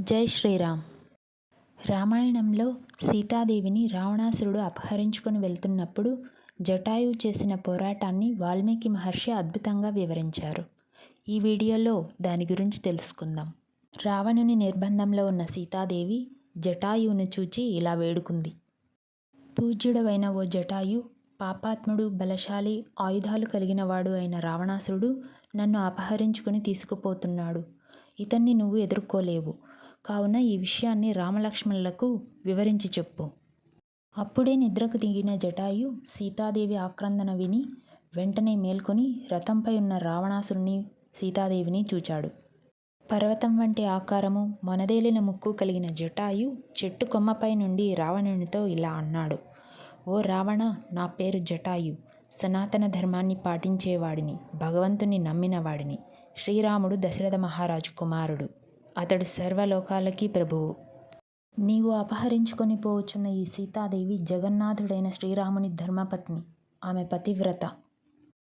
జై శ్రీరామ్. రామాయణంలో సీతాదేవిని రావణాసురుడు అపహరించుకొని వెళ్తున్నప్పుడు జటాయు చేసిన పోరాటాన్ని వాల్మీకి మహర్షి అద్భుతంగా వివరించారు. ఈ వీడియోలో దాని గురించి తెలుసుకుందాం. రావణుని నిర్బంధంలో ఉన్న సీతాదేవి జటాయువును చూచి ఇలా వేడుకుంది. పూజ్యుడవైన ఓ జటాయు పాపాత్ముడు బలశాలి ఆయుధాలు కలిగినవాడు అయిన రావణాసురుడు నన్ను అపహరించుకుని తీసుకుపోతున్నాడు. ఇతన్ని నువ్వు ఎదుర్కోలేవు. కావున ఈ విషయాన్ని రామలక్ష్మణులకు వివరించి చెప్పు. అప్పుడే నిద్రకు దిగిన జటాయు సీతాదేవి ఆక్రందన విని వెంటనే మేల్కొని రథంపై ఉన్న రావణాసురుని సీతాదేవిని చూచాడు. పర్వతం వంటి ఆకారము మొనదేలిన ముక్కు కలిగిన జటాయు చెట్టు కొమ్మపై నుండి రావణునితో ఇలా అన్నాడు. ఓ రావణ నా పేరు జటాయు. సనాతన ధర్మాన్ని పాటించేవాడిని భగవంతుని నమ్మినవాడిని. శ్రీరాముడు దశరథ మహారాజు కుమారుడు. అతడు సర్వలోకాలకి ప్రభువు. నీవు అపహరించుకొని పోవచ్చున్న ఈ సీతాదేవి జగన్నాథుడైన శ్రీరాముని ధర్మపత్ని ఆమె పతివ్రత.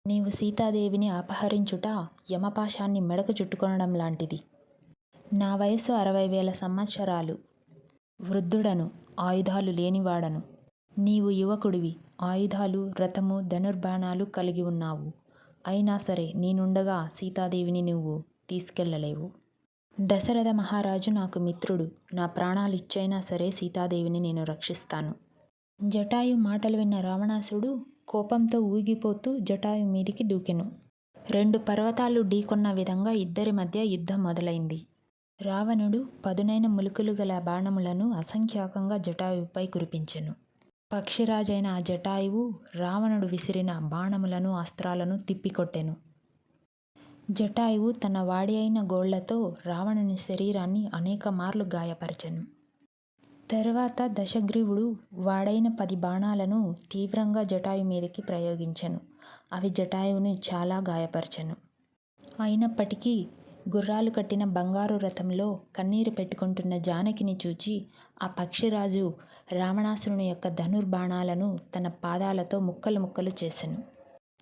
నీవు సీతాదేవిని అపహరించుట యమపాశాన్ని మెడకు చుట్టుకొనడం లాంటిది. నా వయసు అరవై వేల సంవత్సరాలు. వృద్ధుడను ఆయుధాలు లేనివాడను. నీవు యువకుడివి ఆయుధాలు రథము ధనుర్బాణాలు కలిగి ఉన్నావు. అయినా సరే నేనుండగా సీతాదేవిని నువ్వు తీసుకెళ్ళలేవు దశరథ మహారాజు నాకు మిత్రుడు. నా ప్రాణాలు ఇచ్చైనా సరే సీతాదేవిని నేను రక్షిస్తాను. జటాయు మాటలు విన్న రావణాసుడు కోపంతో ఊగిపోతూ జటాయు మీదికి దూకెను. రెండు పర్వతాలు ఢీకొన్న విధంగా ఇద్దరి మధ్య యుద్ధం మొదలైంది. రావణుడు పదునైన ములుకులు గల బాణములను అసంఖ్యాకంగా జటాయుపై కురిపించెను. పక్షిరాజైన ఆ జటాయువు రావణుడు విసిరిన బాణములను అస్త్రాలను తిప్పికొట్టెను. జటాయువు తన వాడి అయిన గోళ్ళతో రావణుని శరీరాన్ని అనేక మార్లు గాయపరచెను. తర్వాత దశగ్రీవుడు వాడైన పది బాణాలను తీవ్రంగా జటాయు మీదకి ప్రయోగించెను. అవి జటాయువుని చాలా గాయపరచెను. అయినప్పటికీ గుర్రాలు కట్టిన బంగారు రథంలో కన్నీరు పెట్టుకుంటున్న జానకిని చూచి ఆ పక్షిరాజు రావణాసురుని యొక్క ధనుర్బాణాలను తన పాదాలతో ముక్కలు ముక్కలు చేసెను.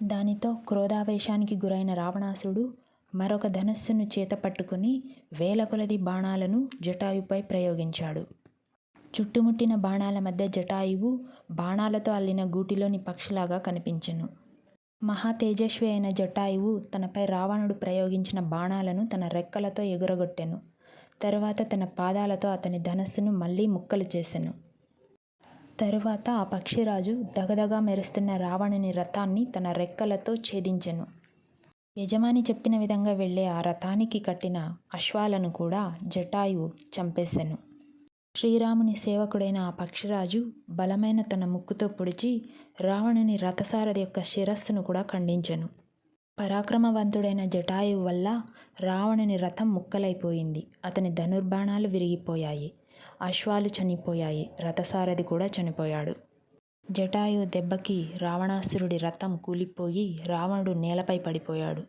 దానితో క్రోధావేశానికి గురైన రావణాసురుడు మరొక ధనుస్సును చేత పట్టుకుని వేల కొలది బాణాలను జటాయుపై ప్రయోగించాడు. చుట్టుముట్టిన బాణాల మధ్య జటాయువు బాణాలతో అల్లిన గూటిలోని పక్షిలాగా కనిపించెను. మహా తేజస్వి అయిన జటాయువు తనపై రావణుడు ప్రయోగించిన బాణాలను తన రెక్కలతో ఎగురగొట్టెను. తరువాత తన పాదాలతో అతని ధనస్సును మళ్ళీ ముక్కలు చేసెను. తరువాత ఆ పక్షిరాజు దగదగా మెరుస్తున్న రావణుని రథాన్ని తన రెక్కలతో ఛేదించెను. యజమాని చెప్పిన విధంగా వెళ్ళే ఆ రథానికి కట్టిన అశ్వాలను కూడా జటాయువు చంపేసెను శ్రీరాముని సేవకుడైన ఆ పక్షిరాజు బలమైన తన ముక్కుతో పొడిచి రావణుని రథసారథి యొక్క శిరస్సును కూడా ఖండించెను. పరాక్రమవంతుడైన జటాయువు వల్ల రావణుని రథం ముక్కలైపోయింది. అతని ధనుర్బాణాలు విరిగిపోయాయి. అశ్వాలు చనిపోయాయి. రథసారథి కూడా చనిపోయాడు. జటాయు దెబ్బకి రావణాసురుడి రథం కూలిపోయి రావణుడు నేలపై పడిపోయాడు.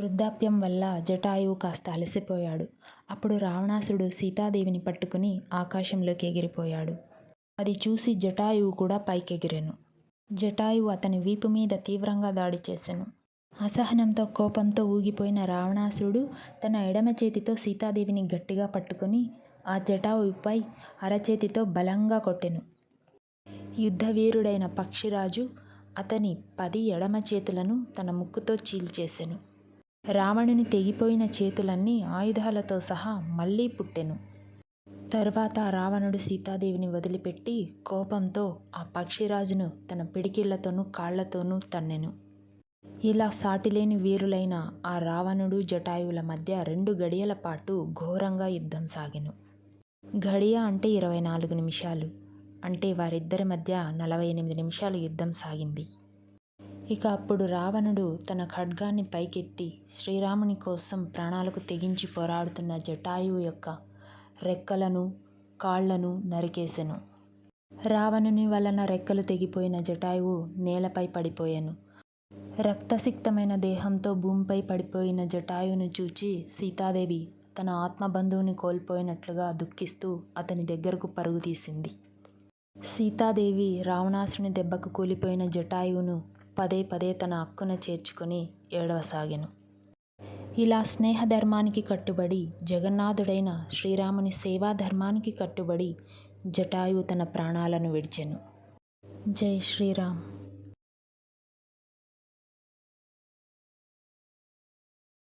వృద్ధాప్యం వల్ల జటాయువు కాస్త అలసిపోయాడు. అప్పుడు రావణాసురుడు సీతాదేవిని పట్టుకుని ఆకాశంలోకి ఎగిరిపోయాడు. అది చూసి జటాయువు కూడా పైకెగిరెను. జటాయువు అతని వీపు మీద తీవ్రంగా దాడి చేశాను అసహనంతో కోపంతో ఊగిపోయిన రావణాసురుడు తన ఎడమ చేతితో సీతాదేవిని గట్టిగా పట్టుకుని ఆ జటాయువుపై అరచేతితో బలంగా కొట్టెను. యుద్ధవీరుడైన పక్షిరాజు అతని పది ఎడమ చేతులను తన ముక్కుతో చీల్చేసెను. రావణుని తెగిపోయిన చేతులన్నీ ఆయుధాలతో సహా మళ్ళీ పుట్టెను. తర్వాత రావణుడు సీతాదేవిని వదిలిపెట్టి కోపంతో ఆ పక్షిరాజును తన పిడికిళ్ళతోనూ కాళ్ళతోనూ తన్నెను. ఇలా సాటిలేని వీరులైన ఆ రావణుడు జటాయువుల మధ్య రెండు గడియల పాటు ఘోరంగా యుద్ధం సాగెను. ఘడియ అంటే ఇరవై నాలుగు నిమిషాలు. అంటే వారిద్దరి మధ్య నలభై ఎనిమిది నిమిషాలు యుద్ధం సాగింది. ఇక అప్పుడు రావణుడు తన ఖడ్గాన్ని పైకెత్తి శ్రీరాముని కోసం ప్రాణాలకు తెగించి పోరాడుతున్న జటాయువు యొక్క రెక్కలను కాళ్ళను నరికేసెను. రావణుని వలన రెక్కలు తెగిపోయిన జటాయువు నేలపై పడిపోయాను. రక్తసిక్తమైన దేహంతో భూమిపై పడిపోయిన జటాయువును చూచి సీతాదేవి తన ఆత్మబంధువుని కోల్పోయినట్లుగా దుఃఖిస్తూ అతని దగ్గరకు పరుగు తీసింది. సీతాదేవి రావణాసుని దెబ్బకు కూలిపోయిన జటాయువును పదే పదే తన అక్కున చేర్చుకొని ఏడవసాగెను. ఇలా స్నేహధర్మానికి కట్టుబడి జగన్నాథుడైన శ్రీరాముని సేవా ధర్మానికి కట్టుబడి జటాయువు తన ప్రాణాలను విడిచెను. జై శ్రీరామ్.